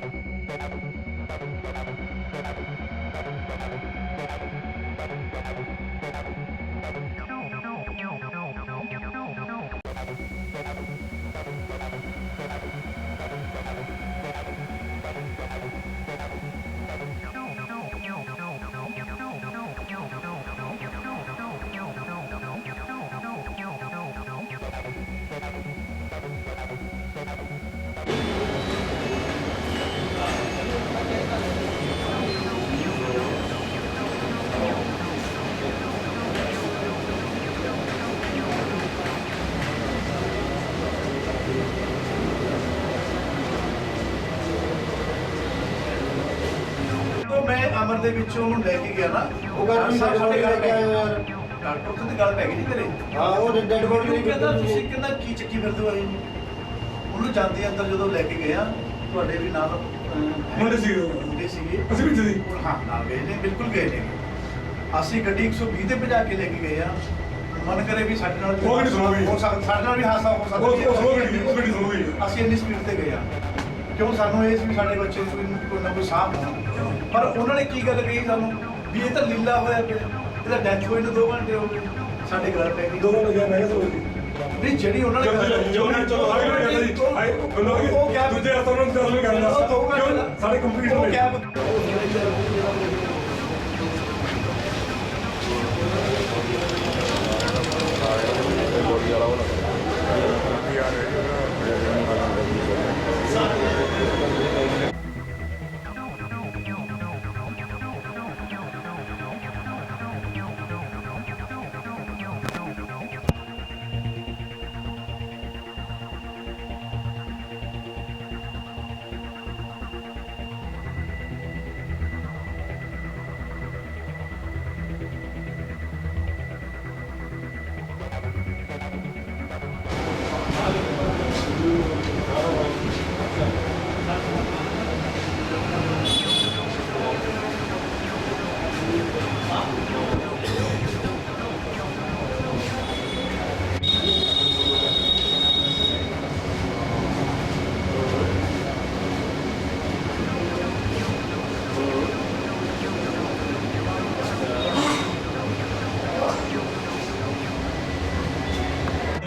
Thank you. ਅਮਰ ਦੇ ਵਿੱਚ ਉਹਨੂੰ ਲੈ ਕੇ ਗਿਆ ਨਾ ਉਹ ਗੱਲ ਨਹੀਂ ਸਾਡੇ ਕੋਲ ਲੈ ਕੇ ਆਏ ਯਾਰ ਡਾਕਟਰ ਤੋਂ ਦੀ ਗੱਲ ਪੈ ਗਈ ਨਹੀਂ ਮੇਰੇ ਹਾਂ ਉਹ ਡੈਡ ਬੋਡੀ ਉਹ ਕਹਿੰਦਾ ਤੁਸੀਂ ਕਹਿੰਦਾ ਕੀ ਚੱਕੀ ਫਿਰਦੇ ਹੋ ਜੀ ਉਹਨੂੰ ਜਾਂਦੇ ਅੰਦਰ ਜਦੋਂ ਲੈ ਕੇ ਗਿਆ ਤੁਹਾਡੇ ਵੀ ਨਾਲ ਮੁੰਡੇ ਸੀਗੇ। ਮੁੰਡੇ ਸੀਗੇ। ਅਸੀਂ ਸੀ। ਉਹ ਹਾਂ ਨਾਲ ਗਏ ਨੇ ਬਿਲਕੁਲ ਗਏ ਨੇ। ਅਸੀਂ ਗੱਡੀ 120 ਤੇ ਭਜਾ ਕੇ ਲੈ ਕੇ ਗਏ ਆ। ਮਨ ਕਰੇ ਵੀ ਸਾਡੇ ਨਾਲ ਸੁਣੋ ਵੀ। ਹੋ ਸਕਦਾ ਸਾਡੇ ਨਾਲ ਵੀ ਹਾਦਸਾ ਹੋ ਸਕਦਾ ਉਹ- ਉਹ- ਉਹ ਗੱਡੀ- ਉਹ ਗੱਡੀ ਸੁਣੋ ਵੀ। ਅਸੀਂ ਇੰਨੀ ਸਪੀਡ ਤੇ ਗਏ ਆ। ਕਿਉਂ ਸਾਨੂੰ ਇਹ ਸੀ ਵੀ ਸਾਡੇ ਬੱਚੇ ਨੂੰ ਕੋਈ- ਨਾ ਕੋਈ ਸਾਹ ਹੋਣਾ। ਪਰ ਉਹਨਾਂ ਨੇ ਕੀ ਗੱਲ ਕਹੀ ਸਾਨੂੰ? ਵੀ ਇਹ ਤਾਂ ਲੀਲਾ ਹੋਇਆ ਪਿਆ। ਇਹਦਾ ਡੈਥ ਹੋਈ ਨੂੰ 2 ਘੰਟੇ ਹੋ ਗਏ। ਸਾਡੇ ਘਰ ਪੈ ਗਈ। ਦੋ ਮਿੰਟ ਗਿਆ ਮੈਂ ਕਿਹਾ ਸੋਚ ਨਹੀਂ ਜਿਹੜੀ ਉਹਨਾਂ ਨੇ ਚਲੋ ਚਲੋ ਚਲੋ ਚਲੋ ਆਗੇ ਮੈਂ ਕਹਿੰਦਾ ਜੀ ਆਏ ਕਿਆ- ਦੂਜੇ ਹੱਥੋਂ ਨੂੰ ਚੱਲ ਕਰਨਾ। ਉਹ ਦੋ ਘੰਟੇ ਦਾ- ਸਾਡੇ ਕੰਪਲੀਟ ਉਹ ਹੋਏ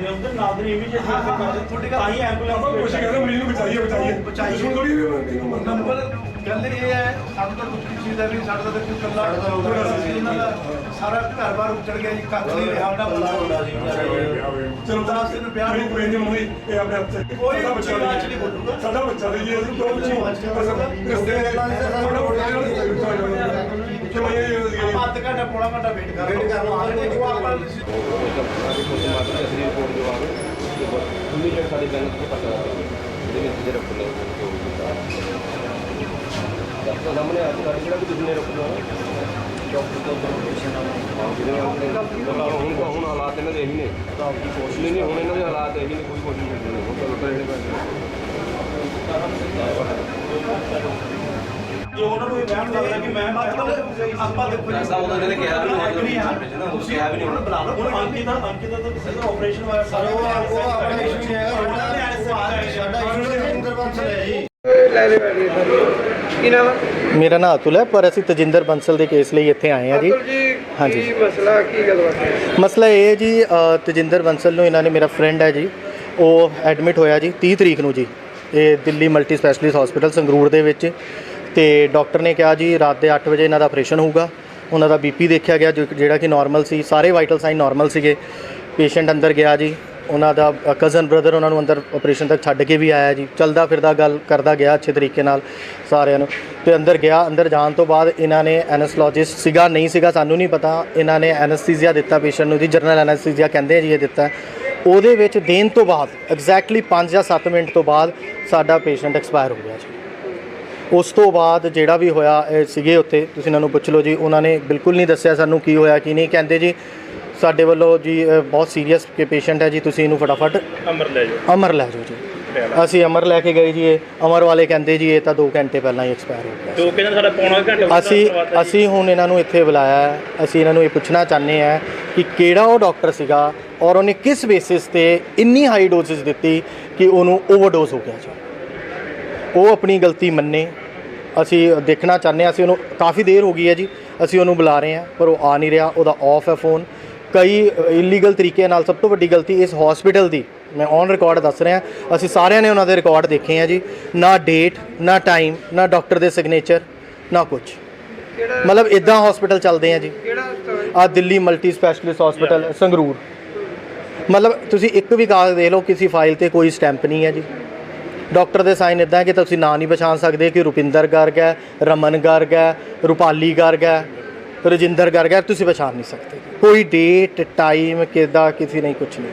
ਕਿਆ ਉਧਰ ਨਾਲ ਦੇ ਇਮੀਡੀਏਟ ਹਾਂ, ਹਾਂ, ਹਾਂ, ਤੁਹਾਡੀ ਗੱਲ- ਤਾਂ ਹੀ ਐਂਬੂਲੈਂਸ ਆਪਾਂ ਕੋਸ਼ਿਸ਼ ਕਰਦੇ ਮਰੀਜ਼ ਨੂੰ ਬਚਾਈਏ ਬਚਾਈਏ ਬਚਾਈਏ। ਦੁਸ਼ਮਣ ਥੋੜੀ ਵੀ ਮੈਨੂੰ ਮੰਨਣਾ ਨੰਬਰ ਗੱਲ ਇਹ ਹੈ ਸਾਨੂੰ ਤਾਂ ਕੁਝ ਚੀਜ਼ ਦਾ ਵੀ ਸਾਡਾ ਤਾਂ ਕੱਲਾ ਤਾਂ ਇਹਨਾਂ ਦਾ ਸਾਰਾ ਘਰ-ਬਾਰ ਉੱਜੜ ਗਿਆ ਜੀ ਕੱਖ ਨਹੀਂ ਰਿਹਾ ਉਹਦਾ ਕੱਲਾ ਮੁੰਡਾ ਸੀ ਚਲੋ ਕੋਈ ਨਹੀਂ ਹੋਈ ਇਹ ਆਪਣੇ ਹੱਥ ਕੋਈ ਸਾਡਾ ਬੱਚਾ ਨਹੀਂ ਬੋਲੂਗਾ। ਸਾਡਾ ਬੱਚਾ ਨਹੀਂ ਜੀ ਅਸੀਂ। ਰਸਤੇ ਸਾਡਾ ਬੱਚਾ ਨਹੀਂ ਕਿਉਂ ਇਹ ਆਪਾਂ ਅੱਧ ਘੰਟਾ ਪੌਣਾ ਘੰਟਾ ਵੇਟ ਕਰ Wait ਕਰ ਲਓ। ਉਹ ਆਪਾਂ ਸਾਡੀ ਬੈਂਕ ਦੇ ਪਤਾ ਇਹਦੇ ਵਿੱਚ ਜਿਹੜੇ ਰੱਖਣੇ ਡਾਕਟਰ ਸਾਹਮਣੇ ਆ ਕੇ ਗੱਲ ਕਿਹੜਾ ਵੀ ਤੁਸੀਂ ਨੇ ਰੱਖਣਾ ਡਾਕਟਰ ਤੋਂ ਪਰਮਿਸ਼ਨ ਜਿਹਦੇ ਨਾਲ ਹੁਣ ਹਾਲਾਤ ਇਹਨਾਂ ਦੇ ਇਹੀ ਨੇ। ਨਹੀਂ ਨਹੀਂ ਹੁਣ ਇਹਨਾਂ ਦੇ ਹਾਲਾਤ ਇਹੀ ਨੇ ਕੋਈ ਕੋਸ਼ਿਸ਼ ਨਹੀਂ ਹੁਣ ਚਲੋ ਤਾਂ ਇਹਨੇ ਜੋ ਉਹਨਾਂ ਨੂੰ ਇਹ ਵਹਿਮ ਲੱਗਦਾ ਕਿ ਮੈਂ ਮਤਲਬ ਆਪਾਂ ਦੇਖੋ ਐਸਾ ਉਹਨਾਂ ਨੇ ਕਿਹਾ ਵੀ ਨਹੀਂ, ਨਹੀਂ ਹਾਂ ਤੁਸੀਂ ਕਿਹਾ ਵੀ ਨਹੀਂ। ਉਹਨੂੰ ਬੁਲਾ ਲਓ। ਹੁਣ ਅੰਕਿਤ ਦਾ ਅੰਕਿਤ ਦਾ ਤਾਂ ਕਿਸੇ ਦਾ ਆਪਰੇਸ਼ਨ ਹੋਇਆ। ਸਰ ਉਹ ਉਹ ਆਪਣਾ ਇਸ਼ੂ ਨਹੀਂ ਹੈਗਾ ਉਹਨਾਂ ਨੇ ਸਾਡਾ ਸਾਡਾ ਇਸ਼ੂ ਰਜਿੰਦਰ ਬੰਸਲ ਹੈ ਜੀ। ਮੇਰਾ ਨਾਮ ਅਤੁਲ ਹੈ ਪਰ ਅਸੀਂ ਤਜਿੰਦਰ ਬੰਸਲ ਦੇ ਕੇਸ ਲਈ ਇੱਥੇ ਆਏ ਹਾਂ ਜੀ। ਹਾਂਜੀ। ਕੀ ਮਸਲਾ ਕੀ ਗੱਲਬਾਤ ਹੈ? ਮਸਲਾ ਇਹ ਹੈ ਜੀ ਤਜਿੰਦਰ ਬੰਸਲ ਨੂੰ ਇਹਨਾਂ ਨੇ ਮੇਰਾ ਫਰੈਂਡ ਹੈ ਜੀ। ਉਹ ਐਡਮਿਟ ਹੋਇਆ ਜੀ 30 ਤਰੀਕ ਨੂੰ ਜੀ। ਇਹ Delhi multi specialist hospital Sangrur ਦੇ ਵਿੱਚ। ਤੇ ਡਾਕਟਰ ਨੇ ਕਿਹਾ ਜੀ, ਰਾਤ ਦੇ 8 ਵਜੇ ਇਹਨਾਂ ਦਾ ਆਪਰੇਸ਼ਨ ਹੋਊਗਾ। ਉਹਨਾਂ ਦਾ ਬੀਪੀ ਦੇਖਿਆ ਗਿਆ, ਜੋ- ਜਿਹੜਾ ਕਿ ਨਾਰਮਲ ਸੀ। ਸਾਰੇ ਵਾਈਟਲ ਸਾਈਨ ਨਾਰਮਲ ਸੀਗੇ। ਪੇਸ਼ੈਂਟ ਅੰਦਰ ਗਿਆ ਜੀ। ਉਹਨਾਂ ਦਾ ਕਜ਼ਨ ਬ੍ਰਦਰ ਉਹਨਾਂ ਨੂੰ ਅੰਦਰ ਆਪਰੇਸ਼ਨ ਤੱਕ ਛੱਡ ਕੇ ਵੀ ਆਇਆ ਜੀ। ਚਲਦਾ ਫਿਰਦਾ ਗੱਲ ਕਰਦਾ ਗਿਆ ਅੱਛੇ ਤਰੀਕੇ ਨਾਲ ਸਾਰਿਆਂ ਨੂੰ। ਤੇ ਅੰਦਰ ਗਿਆ, ਅੰਦਰ ਜਾਣ ਤੋਂ ਬਾਅਦ ਇਹਨਾਂ ਨੇ ਐਨਸਥੋਲੋਜਿਸਟ ਸੀਗਾ, ਨਹੀਂ ਸੀਗਾ, ਸਾਨੂੰ ਨਹੀਂ ਪਤਾ। ਇਹਨਾਂ ਨੇ ਐਨਸਥੀਸੀਆ ਦਿੱਤਾ ਪੇਸ਼ੈਂਟ ਨੂੰ ਜੀ ਜਨਰਲ ਐਨਸਥੀਸੀਆ ਕਹਿੰਦੇ ਆ ਜੀ ਇਹ ਦਿੱਤਾ। ਉਹਦੇ ਵਿੱਚ ਦੇਣ ਤੋਂ ਬਾਅਦ ਐਗਜ਼ੈਕਟਲੀ 5 ਜਾਂ 7 ਮਿੰਟ ਤੋਂ ਬਾਅਦ ਸਾਡਾ ਪੇਸ਼ੈਂਟ ਐਕਸਪਾਇਰ ਹੋ ਗਿਆ ਜੀ। ਉਸ ਤੋਂ ਬਾਅਦ ਜਿਹੜਾ ਵੀ ਹੋਇਆ ਸੀਗੇ ਉੱਥੇ। ਤੁਸੀਂ ਇਹਨਾਂ ਨੂੰ ਪੁੱਛ ਲਓ ਜੀ ਉਹਨਾਂ ਨੇ ਬਿਲਕੁਲ ਨਹੀਂ ਦੱਸਿਆ ਸਾਨੂੰ ਕੀ ਹੋਇਆ ਕੀ ਨਹੀਂ। ਕਹਿੰਦੇ ਜੀ ਸਾਡੇ ਵੱਲੋਂ ਜੀ ਬਹੁਤ ਸੀਰੀਅਸ ਕੇ ਪੇਸ਼ੈਂਟ ਹੈ ਜੀ ਤੁਸੀਂ ਇਹਨੂੰ ਫਟਾਫਟ ਅਮਰ ਲੈ ਜਾਓ। ਅਮਰ ਲੈ ਜਾਓ ਜੀ। ਅਸੀਂ ਅਮਰ ਲੈ ਕੇ ਗਏ ਜੀ ਇਹ ਅਮਰ ਵਾਲੇ ਕਹਿੰਦੇ ਜੀ ਇਹ ਤਾਂ 2 ਘੰਟੇ ਪਹਿਲਾਂ ਹੀ ਐਕਸਪਾਇਰ ਹੋ ਗਿਆ। ਜੋ ਕਹਿੰਦੇ ਸਾਡਾ ਪੌਣਾ ਘੰਟਾ ਅਸੀਂ ਅਸੀਂ ਹੁਣ ਇਹਨਾਂ ਨੂੰ ਇੱਥੇ ਬੁਲਾਇਆ ਹੈ। ਅਸੀਂ ਇਹਨਾਂ ਨੂੰ ਇਹ ਪੁੱਛਣਾ ਚਾਹੁੰਦੇ ਹਾਂ ਕਿ ਕਿਹੜਾ ਉਹ ਡਾਕਟਰ ਸੀਗਾ ਔਰ ਉਹਨੇ ਕਿਸ ਬੇਸਿਸ ਤੇ ਇੰਨੀ ਹਾਈ ਡੋਸਿਸ ਦਿੱਤੀ ਕਿ ਉਹਨੂੰ ਓਵਰਡੋਜ਼ ਹੋ ਗਿਆ ਜੀ। ਉਹ ਆਪਣੀ ਗਲਤੀ ਮੰਨੇ। ਅਸੀਂ ਦੇਖਣਾ ਚਾਹੁੰਦੇ ਹਾਂ ਅਸੀਂ ਉਹਨੂੰ ਕਾਫੀ ਦੇਰ ਹੋ ਗਈ ਹੈ ਜੀ ਅਸੀਂ ਉਹਨੂੰ ਬੁਲਾ ਰਹੇ ਹਾਂ ਪਰ ਉਹ ਆ ਨਹੀਂ ਰਿਹਾ ਉਹਦਾ ਆਫ ਹੈ ਫੋਨ ਕਈ ਇਲੀਗਲ ਤਰੀਕੇ ਨਾਲ ਸਭ ਤੋਂ ਵੱਡੀ ਗਲਤੀ ਇਸ ਹਸਪੀਟਲ ਦੀ ਮੈਂ ਔਨ ਰਿਕਾਰਡ ਦੱਸ ਰਿਹਾ ਅਸੀਂ ਸਾਰਿਆਂ ਨੇ ਉਹਨਾਂ ਦੇ ਰਿਕਾਰਡ ਦੇਖੇ ਆ ਜੀ। ਨਾ ਡੇਟ ਨਾ ਟਾਈਮ ਨਾ ਡਾਕਟਰ ਦੇ ਸਿਗਨੇਚਰ ਨਾ ਕੁਝ ਮਤਲਬ ਇਦਾਂ ਹਸਪੀਟਲ ਚੱਲਦੇ ਆ ਜੀ। ਆ Delhi multi specialist hospital Sangrur. ਮਤਲਬ ਤੁਸੀਂ ਇੱਕ ਵੀ ਕਾਗਜ਼ ਦੇਖ ਲਓ ਕਿਸੇ ਫਾਈਲ ਤੇ ਕੋਈ ਸਟੈਂਪ ਨਹੀਂ ਹੈ ਜੀ। ਡਾਕਟਰ ਦੇ ਸਾਈਨ ਇਦਾਂ ਕਿ ਤੁਸੀਂ ਨਾਂ ਨਹੀਂ ਪਛਾਣ ਸਕਦੇ ਕਿ ਰੁਪਿੰਦਰ ਗਰਗ ਹੈ, ਰਮਨ ਗਰਗ ਹੈ, ਰੂਪਾਲੀ ਗਰਗ ਹੈ, ਰਜਿੰਦਰ ਗਰਗ ਹੈ, ਤੁਸੀਂ ਪਛਾਣ ਨਹੀਂ ਸਕਦੇ। ਕੋਈ ਡੇਟ ਟਾਈਮ ਕਿਦਾ, ਕਿਸੇ ਨਹੀਂ ਕੁਝ ਨਹੀਂ।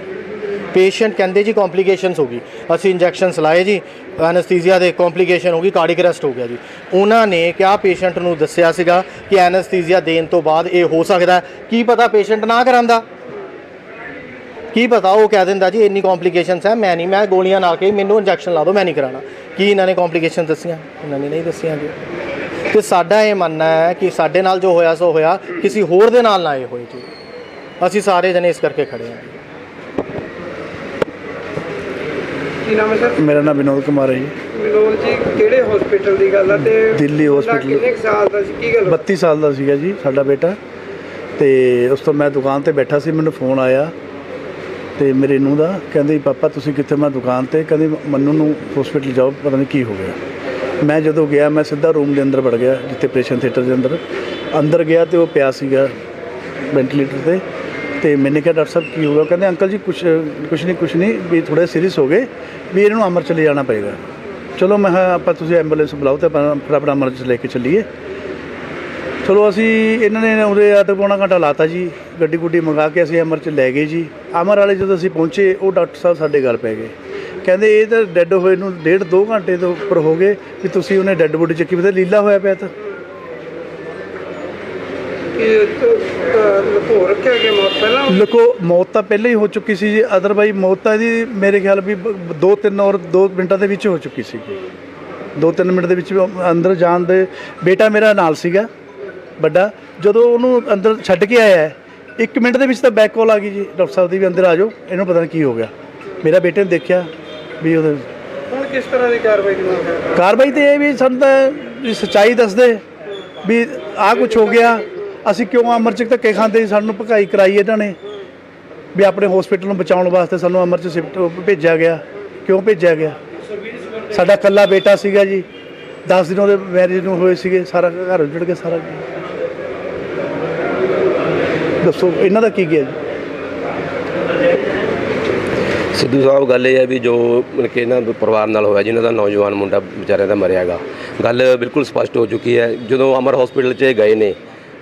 ਪੇਸ਼ੈਂਟ ਕਹਿੰਦੇ ਜੀ ਕੰਪਲਿਕੇਸ਼ਨਸ ਹੋ ਗਈ। ਅਸੀਂ ਇੰਜੈਕਸ਼ਨਸ ਲਾਏ ਜੀ ਐਨਸਥੀਸੀਆ ਦੇ ਕੰਪਲਿਕੇਸ਼ਨ ਹੋ ਗਈ ਕਾਰਡਿਕ ਅਰੈਸਟ ਹੋ ਗਿਆ ਜੀ। ਉਹਨਾਂ ਨੇ ਕਿਹਾ ਪੇਸ਼ੈਂਟ ਨੂੰ ਦੱਸਿਆ ਸੀਗਾ ਕਿ ਐਨਸਥੀਸੀਆ ਦੇਣ ਤੋਂ ਬਾਅਦ ਇਹ ਹੋ ਸਕਦਾ ਕੀ ਪਤਾ ਪੇਸ਼ੈਂਟ ਨਾ ਕਰਾਂਦਾ? ਕੀ ਪਤਾ ਉਹ ਕਹਿ ਦਿੰਦਾ ਜੀ ਇੰਨੀ ਕੰਪਲਿਕੇਸ਼ਨਸ ਹੈ ਮੈਂ ਨਹੀਂ ਮੈਂ ਗੋਲੀਆਂ ਨਾ ਕੇ ਮੈਨੂੰ ਇੰਜੈਕਸ਼ਨ ਲਾ ਦਿਓ ਮੈਂ ਨਹੀਂ ਕਰਾਣਾ ਕੀ ਇਹਨਾਂ ਨੇ ਕੰਪਲਿਕੇਸ਼ਨ ਦੱਸੀਆਂ? ਇਹਨਾਂ ਨੇ ਨਹੀਂ ਦੱਸੀਆਂ ਜੀ। ਤੇ ਸਾਡਾ ਇਹ ਮੰਨਣਾ ਹੈ ਕਿ ਸਾਡੇ ਨਾਲ ਜੋ ਹੋਇਆ ਸੋ ਹੋਇਆ ਕਿਸੇ ਹੋਰ ਦੇ ਨਾਲ ਨਾ ਇਹ ਹੋਏ ਜੀ। ਅਸੀਂ ਸਾਰੇ ਜਣੇ ਇਸ ਕਰਕੇ ਖੜੇ ਹਾਂ। ਕੀ ਨਾਮ ਹੈ ਸਰ? ਮੇਰਾ ਨਾਮ ਵਿਨੋਦ ਕੁਮਾਰ ਹੈ ਜੀ। ਵਿਨੋਦ ਜੀ ਕਿਹੜੇ ਹਸਪੀਟਲ ਦੀ ਗੱਲ ਆ ਤੇ ਦਿੱਲੀ hospital। ਕਿੰਨੇ ਕੁ ਸਾਲ ਦਾ ਸੀ? ਕੀ ਗੱਲ 32 ਸਾਲ ਦਾ ਸੀਗਾ ਜੀ ਸਾਡਾ ਬੇਟਾ। ਤੇ ਉਸ ਤੋਂ ਮੈਂ ਦੁਕਾਨ ਤੇ ਬੈਠਾ ਸੀ ਮੈਨੂੰ ਫੋਨ ਆਇਆ। ਤੇ ਮੇਰੇ ਨੂੰ ਦਾ, ਕਹਿੰਦੇ, ਪਾਪਾ, ਤੁਸੀਂ ਕਿੱਥੇ? ਮੈਂ ਦੁਕਾਨ ਤੇ। ਕਹਿੰਦੇ, ਮੰਨੂ ਨੂੰ ਹਸਪੀਟਲ ਜਾਓ, ਪਤਾ ਨਹੀਂ ਕੀ ਹੋ ਗਿਆ। ਮੈਂ ਜਦੋਂ ਗਿਆ, ਮੈਂ ਸਿੱਧਾ ਰੂਮ ਦੇ ਅੰਦਰ ਵੜ ਗਿਆ, ਜਿੱਥੇ ਆਪਰੇਸ਼ਨ ਥੀਏਟਰ ਦੇ ਅੰਦਰ। ਅੰਦਰ ਗਿਆ ਤੇ ਉਹ ਪਿਆ ਸੀਗਾ ਵੈਂਟੀਲੇਟਰ ਤੇ ਤੇ ਮੈਨੇ ਕਿਹਾ, ਡਾਕਟਰ ਸਾਹਿਬ, ਕੀ ਹੋ ਕਹਿੰਦੇ, ਅੰਕਲ ਜੀ, ਕੁਛ ਕੁਛ ਨਹੀਂ ਕੁਛ ਨਹੀਂ, ਵੀ ਥੋੜੇ ਸੀਰੀਅਸ ਹੋ ਗਏ, ਵੀ ਇਹਨਾਂ ਨੂੰ ਅਮਰ ਚਲੇ ਜਾਣਾ ਪਏਗਾ। ਚਲੋ, ਮੈਂ ਕਿਹਾ, ਆਪਾਂ ਤੁਸੀਂ ਐਂਬੂਲੈਂਸ ਬੁਲਾਓ ਤੇ ਆਪਾਂ ਫਟਾਫਟ ਆਪਣਾ ਅਮਰ ਚ ਲੈ ਕੇ ਚੱਲੀਏ। ਚਲੋ ਅਸੀਂ ਇਹਨਾਂ ਨੇ ਉਰੇ ਅੱਧ ਪੌਣਾ ਘੰਟਾ ਲਾਤਾ ਜੀ ਗੱਡੀ ਗੁੱਡੀ ਮੰਗਾ ਕੇ ਅਸੀਂ ਅਮਰ ਚ ਲੈ ਗਏ ਜੀ। ਅਮਰ ਵਾਲੇ ਜਦੋਂ ਅਸੀਂ ਪਹੁੰਚੇ ਉਹ ਡਾਕਟਰ ਸਾਹਿਬ ਸਾਡੇ ਗੱਲ ਪੈ ਗਏ। ਕਹਿੰਦੇ ਇਹ ਤਾਂ ਡੈੱਡ ਹੋਏ ਨੂੰ ਡੇਢ ਦੋ ਘੰਟੇ ਤੋਂ ਉੱਪਰ ਹੋ ਗਏ ਵੀ ਤੁਸੀਂ ਉਹਨੇ ਡੈੱਡ ਬੋਡੀ ਚੱਕੀ ਵੀ ਤਾਂ ਲੀਲਾ ਹੋਇਆ ਪਿਆ ਤਾਂ। ਲੁਕੋ ਰੱਖਿਆ ਗਿਆ ਮੌਤ ਪਹਿਲਾਂ? ਲੁਕੋ ਮੌਤ ਤਾਂ ਪਹਿਲਾਂ ਹੀ ਹੋ ਚੁੱਕੀ ਸੀ ਜੀ। ਅਦਰਵਾਈਜ਼ ਮੌਤ ਤਾਂ ਇਹਦੀ ਮੇਰੇ ਖਿਆਲ ਵੀ 2-3 ਔਰ 2 ਮਿੰਟਾਂ ਦੇ ਵਿੱਚ ਹੋ ਚੁੱਕੀ ਸੀ। 2-3 ਮਿੰਟ ਦੇ ਵਿੱਚ ਅੰਦਰ ਜਾਣ ਦੇ ਬੇਟਾ ਮੇਰਾ ਨਾਲ ਸੀਗਾ। ਵੱਡਾ ਜਦੋਂ ਉਹਨੂੰ ਅੰਦਰ ਛੱਡ ਕੇ ਆਇਆ ਹੈ, ਇੱਕ ਮਿੰਟ ਦੇ ਵਿੱਚ ਤਾਂ ਬੈਕ ਕਾਲ ਆ ਗਈ ਜੀ। ਡਾਕਟਰ ਸਾਹਿਬ ਦੀ ਵੀ ਅੰਦਰ ਆ ਜਾਓ ਇਹਨੂੰ ਪਤਾ ਨਹੀਂ ਕੀ ਹੋ ਗਿਆ। ਮੇਰਾ ਬੇਟੇ ਨੇ ਦੇਖਿਆ ਵੀ ਉਹਦੇ ਹੁਣ ਕਿਸ ਤਰ੍ਹਾਂ ਦੀ ਕਾਰਵਾਈ ਦੀ ਮੰਗ ਹੈ? ਕਾਰਵਾਈ ਤੇ ਇਹ ਵੀ ਸਾਨੂੰ ਤਾਂ ਸੱਚਾਈ ਦੱਸਦੇ ਵੀ ਆਹ ਕੁਝ ਹੋ ਗਿਆ। ਅਸੀਂ ਕਿਉਂ ਅਮਰ ਚ ਧੱਕੇ ਖਾਂਦੇ ਸੀ ਸਾਨੂੰ ਭਕਾਈ ਕਰਾਈ ਇਹਨਾਂ ਨੇ। ਵੀ ਆਪਣੇ ਹਸਪੀਟਲ ਨੂੰ ਬਚਾਉਣ ਵਾਸਤੇ ਸਾਨੂੰ ਅਮਰ ਚ ਸ਼ਿਫਟ ਭੇਜਿਆ ਗਿਆ। ਕਿਉਂ ਭੇਜਿਆ ਗਿਆ? ਸਾਡਾ ਕੱਲਾ ਬੇਟਾ ਸੀਗਾ ਜੀ। 10 ਦਿਨ ਉਹਦੇ ਮੈਰਿਜ ਨੂੰ ਹੋਏ ਸੀਗੇ ਸਾਰਾ ਘਰ ਉੱਜੜ ਗਿਆ ਸਾਰਾ ਦੱਸੋ, ਇਹਨਾਂ ਦਾ ਕੀ ਗਿਆ ਜੀ? ਸਿੱਧੂ ਸਾਹਿਬ, ਗੱਲ ਇਹ ਹੈ ਵੀ ਜੋ ਮਤਲਬ ਕਿ ਇਹਨਾਂ ਦੇ ਪਰਿਵਾਰ ਨਾਲ ਹੋਇਆ, ਜਿਨ੍ਹਾਂ ਦਾ ਨੌਜਵਾਨ ਮੁੰਡਾ ਵਿਚਾਰਿਆਂ ਦਾ ਮਰਿਆਗਾ, ਗੱਲ ਬਿਲਕੁਲ ਸਪਸ਼ਟ ਹੋ ਚੁੱਕੀ ਹੈ। ਜਦੋਂ ਅਮਰ ਹਸਪੀਟਲ 'ਚ ਇਹ ਗਏ ਨੇ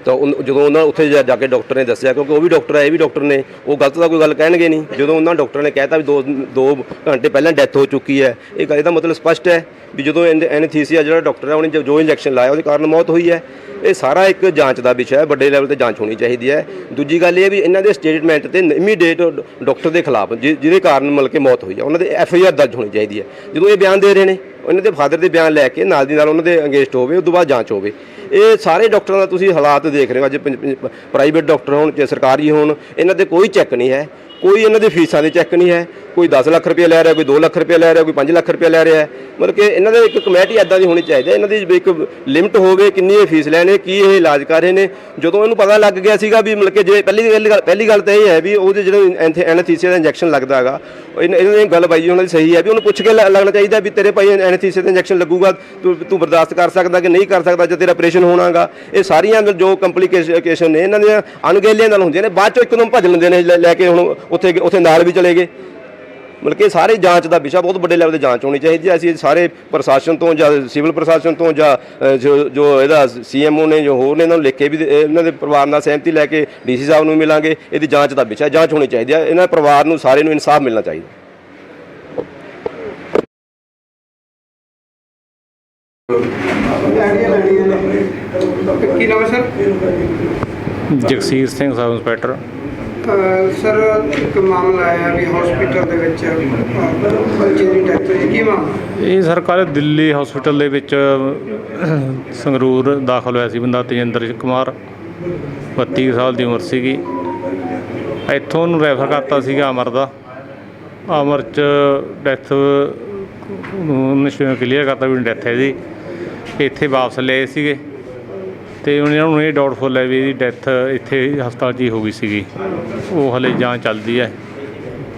ਤਾਂ ਉਨ- ਜਦੋਂ ਉਹਨਾਂ ਉੱਥੇ ਜਾ ਜਾ ਕੇ ਡਾਕਟਰ ਨੇ ਦੱਸਿਆ, ਕਿਉਂਕਿ ਉਹ ਵੀ ਡਾਕਟਰ ਹੈ ਇਹ ਵੀ ਡਾਕਟਰ ਨੇ, ਉਹ ਗਲਤ ਦਾ ਕੋਈ ਗੱਲ ਕਹਿਣਗੇ ਨਹੀਂ। ਜਦੋਂ ਉਹਨਾਂ ਡਾਕਟਰ ਨੇ ਕਹਿਤਾ ਵੀ ਦੋ ਦੋ ਘੰਟੇ ਪਹਿਲਾਂ ਡੈਥ ਹੋ ਚੁੱਕੀ ਹੈ, ਇਹ ਗੱਲ, ਇਹਦਾ ਮਤਲਬ ਸਪਸ਼ਟ ਹੈ ਵੀ ਜਦੋਂ ਐਨਥੀਸੀਆ ਜਿਹੜਾ ਡਾਕਟਰ ਹੈ, ਉਹਨੇ ਜੋ- ਇੰਜੈਕਸ਼ਨ ਲਾਇਆ, ਉਹਦੇ ਕਾਰਨ ਮੌਤ ਹੋਈ ਹੈ। ਇਹ ਸਾਰਾ ਇੱਕ ਜਾਂਚ ਦਾ ਵਿਸ਼ਾ ਹੈ, ਵੱਡੇ ਲੈਵਲ ਤੇ ਜਾਂਚ ਹੋਣੀ ਚਾਹੀਦੀ ਹੈ। ਦੂਜੀ ਗੱਲ ਇਹ ਵੀ ਇਹਨਾਂ ਦੇ ਸਟੇਟਮੈਂਟ ਤੇ ਇਮੀਡੀਏਟ ਡਾਕਟਰ ਦੇ ਖਿਲਾਫ, ਜਿ- ਜਿਹਦੇ ਕਾਰਨ ਮਤਲਬ ਕਿ ਮੌਤ ਹੋਈ ਹੈ, ਉਹਨਾਂ ਦੇ ਐਫ ਆਈ ਆਰ ਦਰਜ ਹੋਣੀ ਚਾਹੀਦੀ ਹੈ। ਜਦੋਂ ਇਹ ਬਿਆਨ ਦੇ ਰਹੇ ਨੇ ਉਹਨਾਂ ਦੇ ਫਾਦਰ ਦੇ ਬਿਆਨ ਲੈ ਕੇ ਨਾਲ ਦੀ ਨਾਲ ਉਹਨਾਂ ਦੇ ਅੰਗੇਜਟ ਹੋਵੇ ਉਸ ਤੋਂ ਬਾਅਦ ਜਾਂਚ ਹੋਵੇ। ਇਹ ਸਾਰੇ ਡਾਕਟਰਾਂ ਦਾ ਤੁਸੀਂ ਹਾਲਾਤ ਦੇਖ ਰਹੇ ਹੋ, ਅੱਜ ਪ੍ਰਾਈਵੇਟ ਡਾਕਟਰ ਹੋਣ ਜਾਂ ਸਰਕਾਰੀ ਹੋਣ, ਇਹਨਾਂ ਤੇ ਕੋਈ ਚੈੱਕ ਨਹੀਂ ਹੈ। ਕੋਈ ਇਹਨਾਂ ਦੀ ਫੀਸਾਂ ਦੇ ਚੈੱਕ ਨਹੀਂ ਹੈ, ਕੋਈ 10 ਲੱਖ ਰੁਪਏ ਲੈ ਰਿਹਾ, ਕੋਈ 2 ਲੱਖ ਰੁਪਏ ਲੈ ਰਿਹਾ, ਕੋਈ 5 ਲੱਖ ਰੁਪਏ ਲੈ ਰਿਹਾ ਮਤਲਬ ਕਿ ਇਹਨਾਂ ਦੇ ਇੱਕ ਕਮੇਟੀ ਐਦਾਂ ਦੀ ਹੋਣੀ ਚਾਹੀਦੀ ਹੈ, ਇਹਨਾਂ ਦੀ ਵੀ ਇੱਕ ਲਿਮਟ ਹੋਵੇ ਕਿੰਨੀ ਇਹ ਫੀਸ ਲੈਣੇ ਕੀ ਇਹ ਇਲਾਜ ਕਰ ਰਹੇ ਨੇ। ਜਦੋਂ ਇਹਨੂੰ ਪਤਾ ਲੱਗ ਗਿਆ ਸੀਗਾ ਵੀ ਮਤਲਬ ਕਿ ਜੇ ਪਹਿਲੀ ਗੱਲ ਪਹਿਲੀ ਗੱਲ ਤਾਂ ਇਹ ਹੈ ਵੀ ਉਹਦੇ ਜਿਹੜੇ ਐਨਥੀਸੀਆ ਦਾ ਇੰਜੈਕਸ਼ਨ ਲੱਗਦਾ ਹੈਗਾ, ਉਹ ਇਹਨਾਂ ਦੀ ਗੱਲ ਬਾਈ ਉਹਨਾਂ ਦੀ ਸਹੀ ਹੈ ਵੀ ਉਹਨੂੰ ਪੁੱਛ ਕੇ ਲੱਗਣਾ ਚਾਹੀਦਾ ਵੀ ਤੇਰੇ ਭਾਈ ਐਨਥੀਸੀਆ ਦਾ ਇੰਜੈਕਸ਼ਨ ਲੱਗੂਗਾ, ਤੂੰ ਤੂੰ ਬਰਦਾਸ਼ਤ ਕਰ ਸਕਦਾ ਕਿ ਨਹੀਂ ਕਰ ਸਕਦਾ ਜੇ ਤੇਰਾ ਆਪਰੇਸ਼ਨ ਹੋਣਾਗਾ। ਇਹ ਸਾਰੀਆਂ ਜੋ ਕੰਪਲਿਕੇਸ਼ਨ ਨੇ, ਇਹਨਾਂ ਦੀਆਂ ਅਣਗਹਿਲੀਆਂ ਨਾਲ ਹੁੰਦੀਆਂ ਨੇ, ਬਾਅਦ ਚੋਂ ਇੱਕਦਮ ਭੱਜ ਲੈਂਦੇ ਨੇ ਲੈ ਕੇ ਹੁਣ ਉੱਥੇ ਉੱਥੇ ਨਾਲ ਵੀ ਚਲੇ ਗਏ। ਮਤਲਬ ਕਿ ਸਾਰੇ ਜਾਂਚ ਦਾ ਵਿਸ਼ਾ ਬਹੁਤ ਵੱਡੇ ਲੈਵਲ ਤੇ ਜਾਂਚ ਹੋਣੀ ਚਾਹੀਦੀ ਹੈ। ਅਸੀਂ ਸਾਰੇ ਪ੍ਰਸ਼ਾਸਨ ਤੋਂ ਜਾਂ ਸਿਵਲ ਪ੍ਰਸ਼ਾਸਨ ਤੋਂ ਜਾਂ ਜੋ ਜੋ ਇਹਦਾ ਸੀਐਮਓ ਨੇ ਜੋ ਹੋਰ ਨੇ ਇਹਨਾਂ ਨੂੰ ਲਿਖ ਕੇ ਵੀ ਇਹਨਾਂ ਦੇ ਪਰਿਵਾਰ ਨਾਲ ਸਹਿਮਤੀ ਲੈ ਕੇ ਡੀਸੀ ਸਾਹਿਬ ਨੂੰ ਮਿਲਾਂਗੇ। ਇਹਦੀ ਜਾਂਚ ਦਾ ਵਿਸ਼ਾ ਜਾਂਚ ਹੋਣੀ ਚਾਹੀਦੀ ਹੈ। ਇਹਨਾਂ ਪਰਿਵਾਰ ਨੂੰ ਸਾਰੇ ਨੂੰ ਇਨਸਾਫ ਮਿਲਣਾ ਚਾਹੀਦਾ। ਕੀ ਨਾਮ ਹੈ sir? Jagsir Singh sub inspector. Sir, ਇੱਕ ਮਾਮਲਾ ਆਇਆ ਵੀ ਹਸਪੀਟਲ ਦੇ ਵਿੱਚ ਬੱਚੇ ਦੀ ਡੈਥ ਹੋਈ। ਕੀ ਮਾਮਲਾ? ਇਹ ਸਰਕਾਰ ਦਿੱਲੀ ਹਸਪੀਟਲ ਦੇ ਵਿੱਚ ਸੰਗਰੂਰ ਦਾਖਲ ਹੋਇਆ ਸੀ ਬੰਦਾ ਤੇਜਿੰਦਰ ਕੁਮਾਰ 32 ਸਾਲ ਦੀ ਉਮਰ ਸੀਗੀ। ਇੱਥੋਂ ਉਹਨੂੰ ਰੈਫਰ ਕਰਤਾ ਸੀਗਾ ਅਮਰ ਦਾ। ਅਮਰ ਚ ਡੈਥ ਉਹਨੇ ਕਲੀਅਰ ਕਰਤਾ ਵੀ ਡੈਥ ਹੈ ਜੀ। ਇੱਥੇ ਵਾਪਸ ਲਏ ਸੀਗੇ। ਤੇ ਉਹਨਾਂ ਨੂੰ ਇਹ ਡਾਊਟਫੁਲ ਹੈ ਵੀ ਇਹਦੀ ਡੈਥ ਇੱਥੇ ਹਸਪਤਾਲ 'ਚ ਹੀ ਹੋ ਗਈ ਸੀਗੀ ਉਹ ਹਲੇ ਜਾਂਚ ਚੱਲਦੀ ਹੈ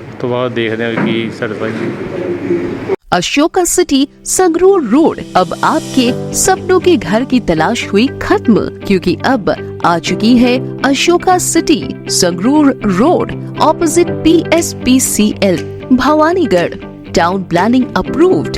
ਉਸ ਤੋਂ ਬਾਅਦ ਦੇਖਦੇ ਹਾਂ ਵੀ ਕੀ certified Ashoka city Sangrur road अब आपके सपनों के घर की तलाश हुई खत्म क्योंकि अब आ चुकी है Ashoka city Sangrur road opposite P S P C L Bhawanigarh town planning approved